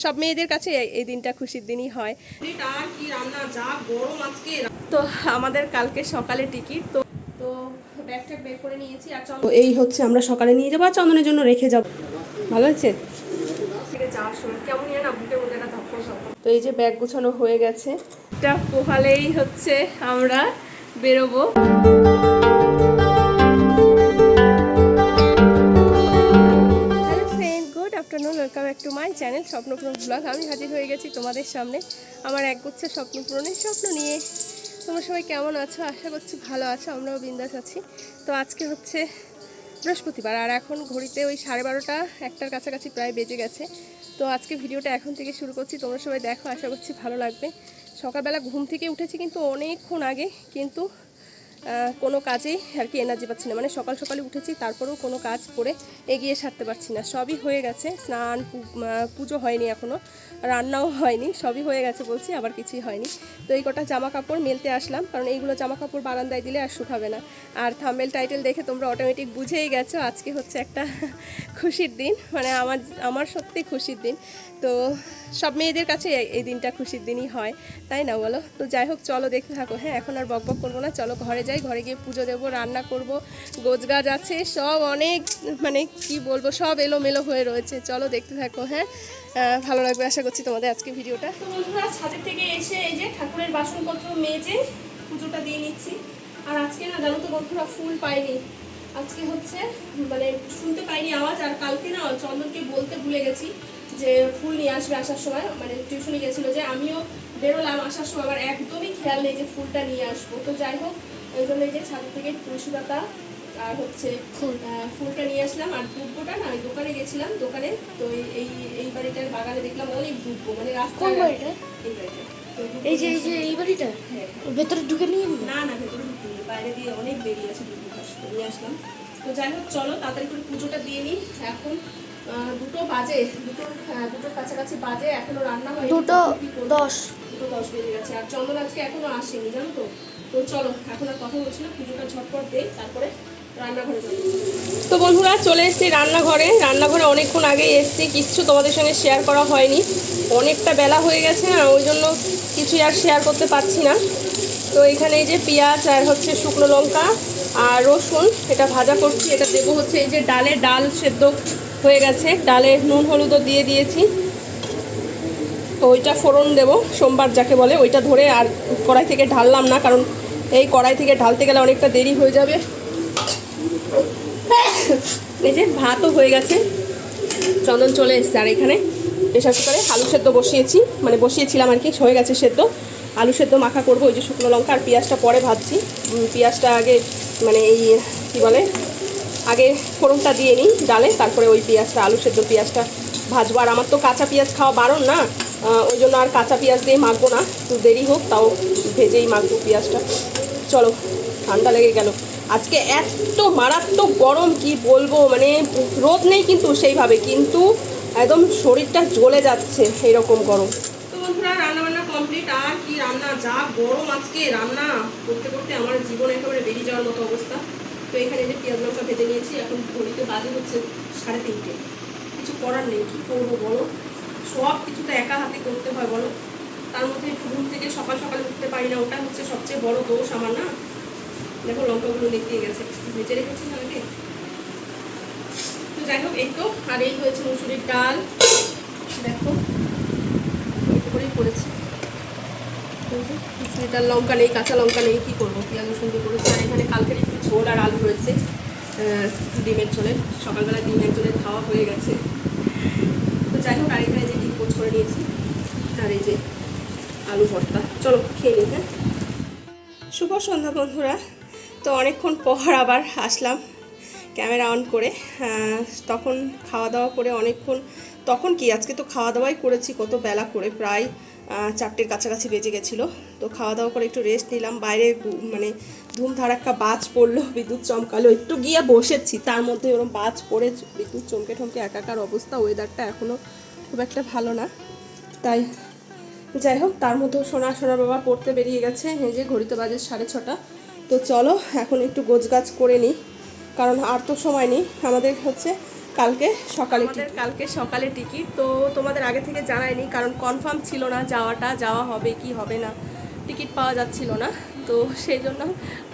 সব মেয়েদের কাছে এই- দিনটা খুশির দিনই হয়। তো আমাদের কালকে সকালে টিকিট তো তো ব্যাগ ট্যাগ বের করে নিয়েছি আর তো এই হচ্ছে আমরা সকালে নিয়ে যাব আর চন্দনের জন্য রেখে যাব। ভালো হয়েছে? তো এই যে ব্যাগ গুছানো হয়ে গেছে। এটা পোহালেই হচ্ছে আমরা বেরোবো। Channel Swapnapuron blog. আমি হাজির হয়ে গেছি তোমাদের সামনে আমার একগুচ্ছে স্বপ্নপূরণের স্বপ্ন নিয়ে। তোমরা সবাই কেমন আছো? আশা করছি ভালো আছো, আমরাও বিন্দাস আছি। তো আজকে হচ্ছে বৃহস্পতিবার, আর এখন ঘড়িতে ওই সাড়ে বারোটা, একটার কাছাকাছি প্রায় বেজে গেছে। তো আজকে ভিডিওটা এখন থেকে শুরু করছি, তোমরা সবাই দেখো, আশা করছি ভালো লাগবে। সকালবেলা ঘুম থেকে উঠেছি কিন্তু অনেকক্ষণ আগে, কিন্তু কোনো কাজেই আর কি এনার্জি পাচ্ছি না। মানে সকাল সকালে উঠেছি, তারপরেও কোনো কাজ করে এগিয়ে সারতে পারছি না। সবই হয়ে গেছে, স্নান পুজো হয়নি এখনও রান্নাও হয়নি, সবই হয়ে গেছে বলছি, আবার কিছুই হয়নি। তো এই কটা জামা কাপড় মেলতে আসলাম, কারণ এইগুলো জামা কাপড় বারান্দায় দিলে আর শুকাবে না। আর থাম্বেল টাইটেল দেখে তোমরা অটোমেটিক বুঝেই গেছো, আজকে হচ্ছে একটা খুশির দিন। মানে আমার আমার সত্যি খুশির দিন। তো সব মেয়েদের কাছে এই- দিনটা খুশির দিনই হয়, তাই না বলো? তো যাই হোক, চলো দেখতে থাকো। হ্যাঁ এখন আর বক বক করব না, চলো ঘরে যাই, ঘরে গিয়ে পুজো দেবো, রান্না করব, গোছগাছ আছে, সব অনেক মানে কি বলব, সব এলোমেলো হয়ে রয়েছে। চলো দেখতে থাকো হ্যাঁ? ভালো লাগবে, আশা করছি তোমাদের আজকে ভিডিওটা। বন্ধুরা ছাদের থেকে এসে এই যে ঠাকুরের বাসনপত্র মেজে পুজোটা দিয়ে নিচ্ছি। আর আজকে না, জানো তো বন্ধুরা, ফুল পাইনি। আজকে হচ্ছে মানে শুনতে পাইনি আওয়াজ, আর কালকে না, চন্দনকে বলতে ভুলে গেছি যে ফুল নিয়ে আসবে আসার সময়। মানে টিউশনে গেছিল যে, আমিও বেরোলাম আসার সময়, আমার একদমই খেয়াল নেই যে ফুলটা নিয়ে আসব। তো যাই হোক ওই জন্য এই যে ছাদ থেকে তুলসী পাতা আর হচ্ছে ফুলটা নিয়ে আসলাম। আর দুব্বটা না ওই দোকানে গেছিলাম দোকানে। তো এই- এই বাড়িটার বাগানে দেখলাম অনেক দুব্ব মানে রাস্তা এই বাড়িটা। এই যে এই যে এই বাড়িটা? হ্যাঁ। ভেতরে ঢুকে নিয়ে না না ভেতরে ঢুকিনি বাইরে দিয়ে অনেক বেরিয়ে আছে ঘাস নিয়ে আসলাম। তো যাই হোক চলো তাড়াতাড়ি করে পুজোটা দিয়ে নিই। এখন দুটো বাজে দুটো হ্যাঁ, দুটোর কাছাকাছি বাজে এখনও রান্না হয়নি। দুটো দশ। দুটো দশ বেজে গেছে। আর চন্দন আজকে এখনও আসেনি জানো তো? তো চলো তো বন্ধুরা, চলে এসেছি রান্নাঘরে। রান্নাঘরে অনেকক্ষণ আগেই এসেছি, কিচ্ছু তোমাদের সঙ্গে শেয়ার করা হয়নি। অনেকটা বেলা হয়ে গেছে আর ওই জন্য কিছুই আর শেয়ার করতে পারছি না। তো এখানে এই যে পেঁয়াজ আর হচ্ছে শুকনো লঙ্কা আর রসুন, এটা ভাজা করছি। এটা দেবো হচ্ছে এই যে ডালে ডাল সেদ্ধ হয়ে গেছে। ডালে নুন, হলুদও দিয়ে দিয়েছি। তো ওইটা ফোড়ন দেবো, সোমবার যাকে বলে, ওইটা ধরে আর কড়াই থেকে ঢাললাম না, কারণ এই কড়াই থেকে ঢালতে গেলে অনেকটা দেরি হয়ে যাবে। এই যে ভাতও হয়ে গেছে। চন্দন চলে এসছে আর এখানে। প্রেশার কুকারে আলু সেদ্ধ বসিয়েছি। মানে বসিয়েছিলাম আর কি, হয়ে গেছে সেদ্ধ। আলু সেদ্ধ মাখা করব, ওই যে শুকনো লঙ্কা আর পেঁয়াজটা পরে ভাজছি। পেঁয়াজটা আগে মানে এই, কী বলে, আগে ফোড়নটা দিয়ে নিই ডালে, তারপরে ওই পেঁয়াজটা, আলু সেদ্ধ পেঁয়াজটা ভাজবো। আর আমার তো কাঁচা পেঁয়াজ খাওয়া বারণ না। ওই জন্য আর কাঁচা পেঁয়াজ দিয়ে মাখবো না। একটু দেরি হোক, তাও ভেজেই মাখবো পেঁয়াজটা। চলো, ঠান্ডা লেগে গেল। আজকে এত মারাত্মক গরম, কি বলব মানে রোদ নেই কিন্তু সেইভাবে, কিন্তু একদম শরীরটা জ্বলে যাচ্ছে এইরকম গরম। তো বন্ধুরা রান্না বান্না কমপ্লিট আর কি রান্না? যা গরম আজকে, রান্না করতে করতে আমার জীবন একেবারে বেরিয়ে যাওয়ার মতো অবস্থা। তো এখানে যে পেঁয়াজ লঙ্কা ভেজে নিয়েছি, এখন ঘড়িতে বাজে হচ্ছে সাড়ে তিনটে। কিছু করার নেই, কী করব বলো? সব কিছু তো একা হাতে করতে হয়, বলো? তার মধ্যে ঘুম থেকে সকাল সকালে উঠতে পারি না, ওটা হচ্ছে সবচেয়ে বড় দোষ আমার না। দেখো লঙ্কাগুলো দেখিয়ে গেছে, ভেজে রেখেছি না আগে তো যাই হোক, এই তো, আর এই হয়েছে মুসুরির ডাল। দেখো করেই করেছি। মুসুরির লঙ্কা নেই, কাঁচা লঙ্কা নেই, কী করব? পেঁয়াজ রসুন দিয়ে করেছি। আর এখানে কালকের একটু ঝোল আর আলু রয়েছে ডিমের ঝোলের। সকালবেলা ডিমের ঝোলের খাওয়া হয়ে গেছে। তো যাই হোক, আর এখানে যে ডিম পোচ করে নিয়েছি, আর এই যে আলু ভর্তা। চলো খেয়ে নিই হ্যাঁ? শুভ সন্ধ্যা বন্ধুরা। তো অনেকক্ষণ পর আবার আসলাম ক্যামেরা অন করে। তখন খাওয়া দাওয়া করে অনেকক্ষণ। তখন কি, আজকে তো খাওয়া দাওয়াই করেছি কত বেলা করে, প্রায় চারটের কাছাকাছি বেজে গেছিল। তো খাওয়া দাওয়া করে একটু রেস্ট নিলাম। বাইরে মানে ধুম ধারাক্কা বাজ পড়ল, বিদ্যুৎ চমকালো। একটু গিয়ে বসেছি, তার মধ্যে ওরকম বাজ পড়ে বিদ্যুৎ চমকে ঠমকে একাকার অবস্থা। ওয়েদারটা এখনও খুব একটা ভালো না। তাই যাই হোক তার মধ্যেও সোনা সোনা বাবা পড়তে বেরিয়ে গেছে। এই যে ঘড়িতে বাজে সাড়ে ছটা। তো চলো এখন একটু গোছগাছ করে নিই কারণ আর তো সময় নেই। আমাদের হচ্ছে কালকে সকালে আমাদের কালকে সকালে টিকিট তো তোমাদের আগে থেকে জানাইনি কারণ কনফার্ম ছিল না যাওয়াটা যাওয়া হবে কি হবে না। টিকিট পাওয়া যাচ্ছিল না তো সেই জন্য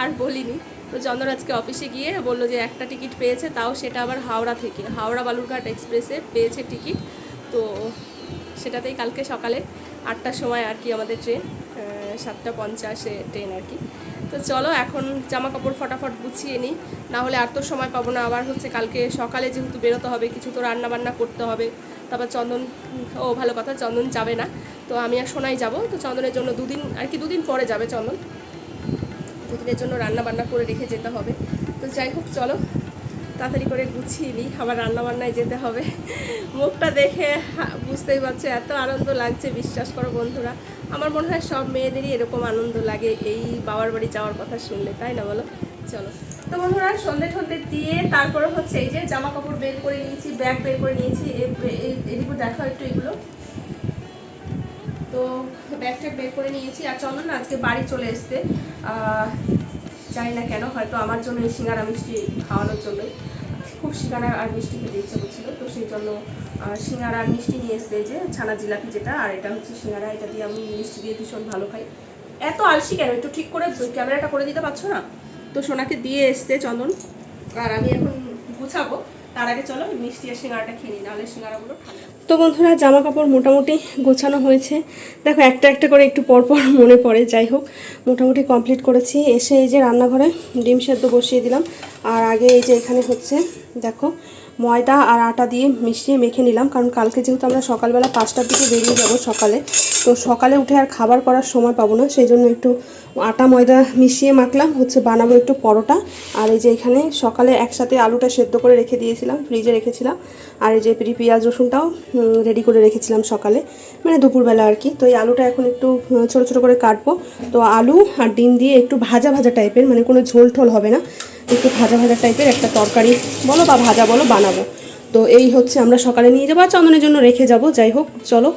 আর বলিনি। তো চন্দন আজকে অফিসে গিয়ে বলল যে একটা টিকিট পেয়েছে তাও সেটা আবার হাওড়া থেকে। হাওড়া বালুরঘাট এক্সপ্রেসে পেয়েছে টিকিট তো সেটাতেই কালকে সকালে আটটার সময় আর কি আমাদের ট্রেন সাতটা পঞ্চাশে ট্রেন আর কি। তো চলো এখন জামা কাপড় ফটাফট গুছিয়ে নিই, না হলে আর তো সময় পাবো না। আবার হচ্ছে কালকে সকালে যেহেতু বেরোতে হবে, কিছু তো রান্না বান্না করতে হবে। তারপর চন্দন, ও ভালো কথা, চন্দন যাবে না। তো আমি আর সোনাই যাব। তো চন্দনের জন্য দুদিন, আর কি দুদিন পরে যাবে চন্দন। দুদিনের জন্য রান্না বান্না করে রেখে যেতে হবে। তো যাই হোক, চলো তাড়াতাড়ি করে গুছিয়ে নিই। আবার রান্নাবান্নায় যেতে হবে। মুখটা দেখে বুঝতেই পারছ এত আনন্দ লাগছে বিশ্বাস করো বন্ধুরা। আমার মনে হয় সব মেয়েদেরই এরকম আনন্দ লাগে এই বাবার বাড়ি যাওয়ার কথা শুনলে তাই না বলো? চলো। তো বন্ধুরা সন্ধে সন্ধে দিয়ে তারপরে হচ্ছে এই যে জামা কাপড় বের করে নিয়েছি ব্যাগ বের করে নিয়েছি এদিকে দেখো একটু এগুলো। তো ব্যাগটা বের করে নিয়েছি আর চলো না আজকে বাড়ি চলে আহ, জানি না কেন হয়তো আমার জন্য এই সিঙ্গারা মিষ্টি খাওয়ানোর জন্যই। খুব সিঙ্গারা আর মিষ্টি খেতে ইচ্ছে করছিল তো সেই জন্য সিঙ্গারা মিষ্টি নিয়ে এসছে যে ছানা জিলাপি যেটা, আর এটা হচ্ছে সিঙ্গারা, এটা দিয়ে আমি মিষ্টি দিয়ে ভীষণ ভালো খাই। এত আলসি কেন? একটু ঠিক করে ক্যামেরাটা করে দিতে পারছ না? তো সোনাকে দিয়ে এসছে চন্দন। আর আমি এখন গুছাবো। তার আগে চলো মিষ্টি আর সিঙ্গারাটা খেয়ে নিই, নাহলে সিঙ্গারাগুলো তো বন্ধুরা জামা কাপড় মোটামুটি গোছানো হয়েছে। দেখো, একটা একটা করে একটু পরপর মনে পড়ে, যাই হোক। মোটামুটি কমপ্লিট করেছি। এসে এই যে রান্নাঘরে ডিম সেদ্ধ বসিয়ে দিলাম। আর আগে এই যে এখানে হচ্ছে, দেখো ময়দা আর আটা দিয়ে মিশিয়ে মেখে নিলাম, কারণ কালকে যেহেতু আমরা সকালবেলা পাঁচটার দিকে বেরিয়ে যাব সকালে, তো সকালে উঠে আর খাবার করার সময় পাবো না, সেই জন্য একটু আটা ময়দা মিশিয়ে মাখলাম, হচ্ছে বানাবো একটু পরোটা, আর এই যে এখানে সকালে একসাথে আলুটা সেদ্ধ করে রেখে দিয়েছিলাম, ফ্রিজে রেখেছিলাম, আর এই যে পেঁয়াজ রসুনটাও রেডি করে রেখেছিলাম সকালে মানে দুপুরবেলা আর কি, তো এই আলুটা এখন একটু ছোট ছোট করে কাটবো, তো আলু আর ডিম দিয়ে একটু ভাজা ভাজা টাইপের মানে কোনো ঝোল ঠোল হবে না একটু ভাজা ভাজা টাইপের একটা তরকারি বলো বা ভাজা বলো বানাবো। তো এই হচ্ছে আমরা সকালে নিয়ে যাব আর চন্দনের জন্য রেখে যাব। যাই হোক, চলো,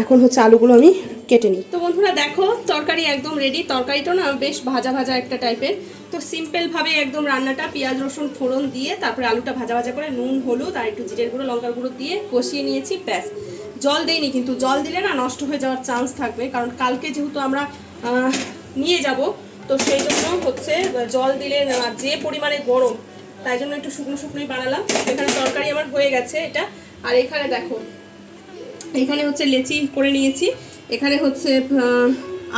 এখন হচ্ছে আলুগুলো আমি কেটে নিই। তো বন্ধুরা দেখো, তরকারি একদম রেডি তরকারিটা না বেশ ভাজা ভাজা একটা টাইপের। তো সিম্পলভাবে একদম রান্নাটা পেঁয়াজ, রসুন, ফোড়ন দিয়ে তারপরে আলুটা ভাজা ভাজা করে নুন, হলুদ আর একটু জিরের গুঁড়ো, লঙ্কার গুঁড়ো দিয়ে কষিয়ে নিয়েছি, ব্যাস। জল দেইনি কিন্তু, জল দিলে না নষ্ট হয়ে যাওয়ার চান্স থাকবে। কারণ কালকে যেহেতু আমরা নিয়ে যাব তো সেই জন্য হচ্ছে জল দিলে যে পরিমাণে গরম, তাই জন্য একটু শুকনো শুকনোই বানালাম। এখানে তরকারি আমার হয়ে গেছে এটা। আর এখানে দেখো, এখানে হচ্ছে লেচি করে নিয়েছি। এখানে হচ্ছে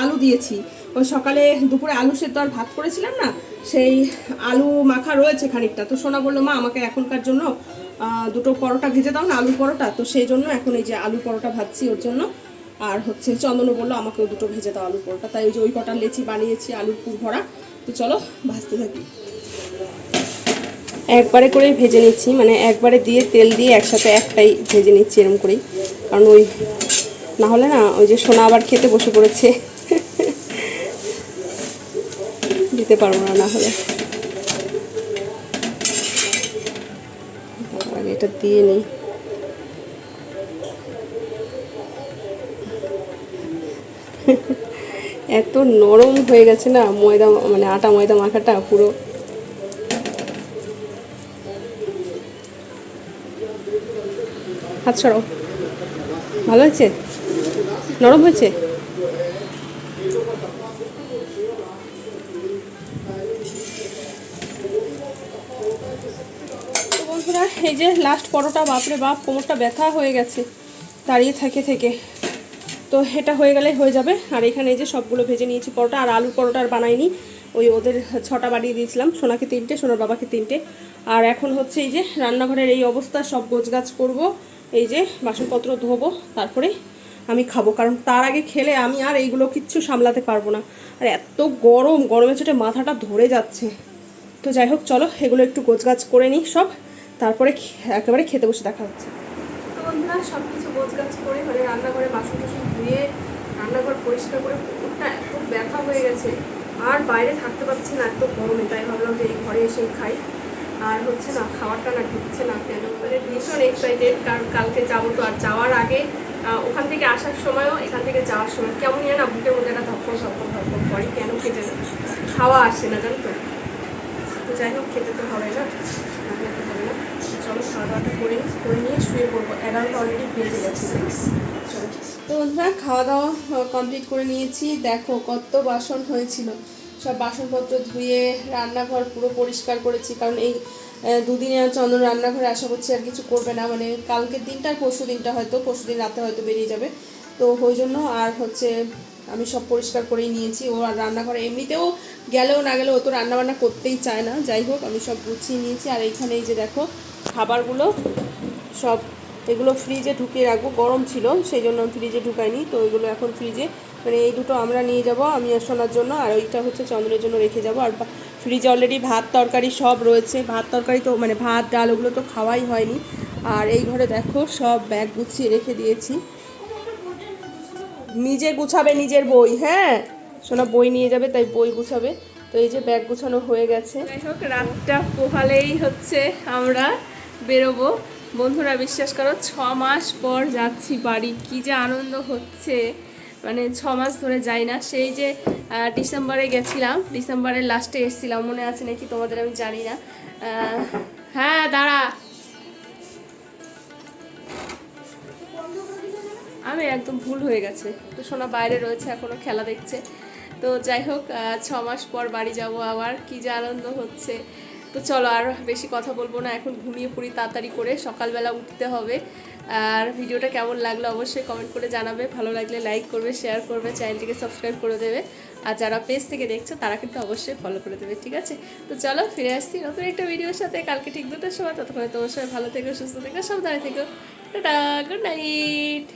আলু দিয়েছি। ওই সকালে দুপুরে আলু সেদ্ধ আর ভাত করেছিলাম না, সেই আলু মাখা রয়েছে খানিকটা। তো সোনা বলল, মা, আমাকে এখনকার জন্য দুটো পরোটা ভেজে দাও না আলু পরোটা। তো সেই জন্য এখন এই যে আলু পরোটা ভাজছি ওর জন্য। আর হচ্ছে চন্দনও বলল, আমাকেও দুটো ভেজে দাও আলু পরোটা। তাই ওই যে ওই কটা লেচি বানিয়েছি, আলুর পুর ভরা। তো চলো, ভাজতে থাকি। একবারে করেই ভেজে নিচ্ছি মানে একবারে দিয়ে তেল দিয়ে একসাথে একটাই ভেজে নিচ্ছি এরকম করেই। কারণ ওই, না হলে না, ওই যে সোনা আবার খেতে বসে পড়েছে। দিতে পারব না না হলে। এটা দিয়ে নিই। এত নরম হয়ে গেছে না, ময়দা মানে আটা, ময়দা মাখাটা পুরো। হাত সরাও। ভালো হয়েছে? নরম হয়েছে? বন্ধুরা, এই যে লাস্ট পরোটা, বাপরে বাপ, কোমরটা ব্যথা হয়ে গেছে। দাঁড়িয়ে থেকে থেকে। তো এটা হয়ে গেলে হয়ে যাবে। আর এখানে যে সবগুলো ভেজে নিয়েছি পরোটা, আর আলু পরোটা আর বানাইনি। ওই ওদের ছটা বাড়িয়ে দিয়েছিলাম, সোনাকে তিনটে, সোনার বাবাকে তিনটে। আর এখন হচ্ছে এই যে রান্নাঘরের এই অবস্থা, সব গোছগাছ করব, এই যে বাসনপত্র ধোবো, তারপরে আমি খাব। কারণ তার আগে খেলে আমি আর এইগুলো কিচ্ছু সামলাতে পারব না। আর এত গরম, গরমে চোটে মাথাটা ধরে যাচ্ছে। তো যাই হোক, চলো এগুলো একটু গোছগাছ করে নিই সব, তারপরে একেবারে খেতে বসে দেখা হচ্ছে। বন্ধুরা সব কিছু গোছগাছ করে মানে রান্নাঘরে বাসন টাসন ধুয়ে রান্নাঘর পরিষ্কার করে পুকুরটা এত ব্যথা হয়ে গেছে, আর বাইরে থাকতে পারছি না এত গরমে, তাই ভাবলাম যে এই ঘরে এসে খাই। আর হচ্ছে না, খাবারটা না ঢুকছে না, কেন? মানে ভীষণ এক্সাইটেড কারণ কালকে যাব তো আর যাওয়ার আগে ওখান থেকে আসার সময়ও এখান থেকে যাওয়ার সময়, কেমন না বুকের মধ্যে একটা ধপ্পর ধপ্পর ধপ্পর করে, কেন খেতে যেন খাওয়া আসে না, জানো তো? যাই হোক, খেতে তো হবে না না খেতে হবে না চলো চলো করে নিয়ে শুয়ে পড়ব। তো বন্ধুরা খাওয়া দাওয়া কমপ্লিট করে নিয়েছি। দেখো কত বাসন হয়েছিল। সব বাসনপত্র ধুয়ে রান্নাঘর পুরো পরিষ্কার করেছি। কারণ এই দুদিনে চন্দন রান্নাঘরে আশা করছি আর কিছু করবে না। মানে কালকের দিনটা আর পরশু দিনটা হয়তো, পরশু দিন রাতে হয়তো বেরিয়ে যাবে। তো ওই জন্য আর হচ্ছে আমি সব পরিষ্কার করেই নিয়েছি। ও আর রান্নাঘরে এমনিতেও গেলেও না গেলেও ও তো রান্নাবান্না করতেই চায় না। যাই হোক, আমি সব গুছিয়ে নিয়েছি। আর এইখানে এই যে দেখো খাবারগুলো সব এগুলো ফ্রিজে ঢুকিয়ে রাখব। গরম ছিল, সেই জন্য আমি ফ্রিজে ঢুকাইনি। তো এগুলো এখন ফ্রিজে মানে এই দুটো আমরা নিয়ে যাব, আমি আর জন্য, আর ওইটা হচ্ছে চন্দ্রের জন্য রেখে যাব। আর ফ্রিজে অলরেডি ভাত তরকারি সব রয়েছে। ভাত তরকারি তো মানে ভাত, ডাল ওগুলো তো খাওয়াই হয়নি। আর এই ঘরে দেখো, সব ব্যাগ গুছিয়ে রেখে দিয়েছি। নিজে গুছাবে নিজের বই হ্যাঁ? সোনা বই নিয়ে যাবে, তাই বই গুছাবে। তো এই যে ব্যাগ গুছানো হয়ে গেছে। যাই হোক, রাতটা পোহালেই হচ্ছে আমরা। বেরোবো। বন্ধুরা, বিশ্বাস করো, ছ মাস পর যাচ্ছি বাড়ি। কি যে আনন্দ হচ্ছে। মানে ছ মাস ধরে যাই না। সেই যে ডিসেম্বরে গেছিলাম, ডিসেম্বরের লাস্টে এসেছিলাম। মনে আছে নাকি তোমাদের? আমি জানি না। হ্যাঁ দাঁড়া। আমি একদম ভুল হয়ে গেছে। তো সোনা বাইরে রয়েছে, এখনও খেলা দেখছে। তো যাই হোক ছ মাস পর বাড়ি যাব আবার। কি যে আনন্দ হচ্ছে। তো চলো আর বেশি কথা বলব না, এখন ঘুমিয়ে পড়ি তাড়াতাড়ি করে, সকালবেলা উঠতে হবে। আর ভিডিওটা কেমন লাগল অবশ্যই কমেন্ট করে জানাবে, ভালো লাগলে লাইক করবে শেয়ার করবে চ্যানেলটিকে সাবস্ক্রাইব করে দেবে। আর যারা পেজ থেকে দেখছ, তারা কিন্তু অবশ্যই ফলো করে দেবে, ঠিক আছে? তো চলো ফিরে আসছি নতুন একটা ভিডিওর সাথে। কালকে ঠিক দুটোর সময়, ততক্ষণে তোমার সবাই ভালো থেকো, সুস্থ থেকো, সাবধানে থেকো। Tata good night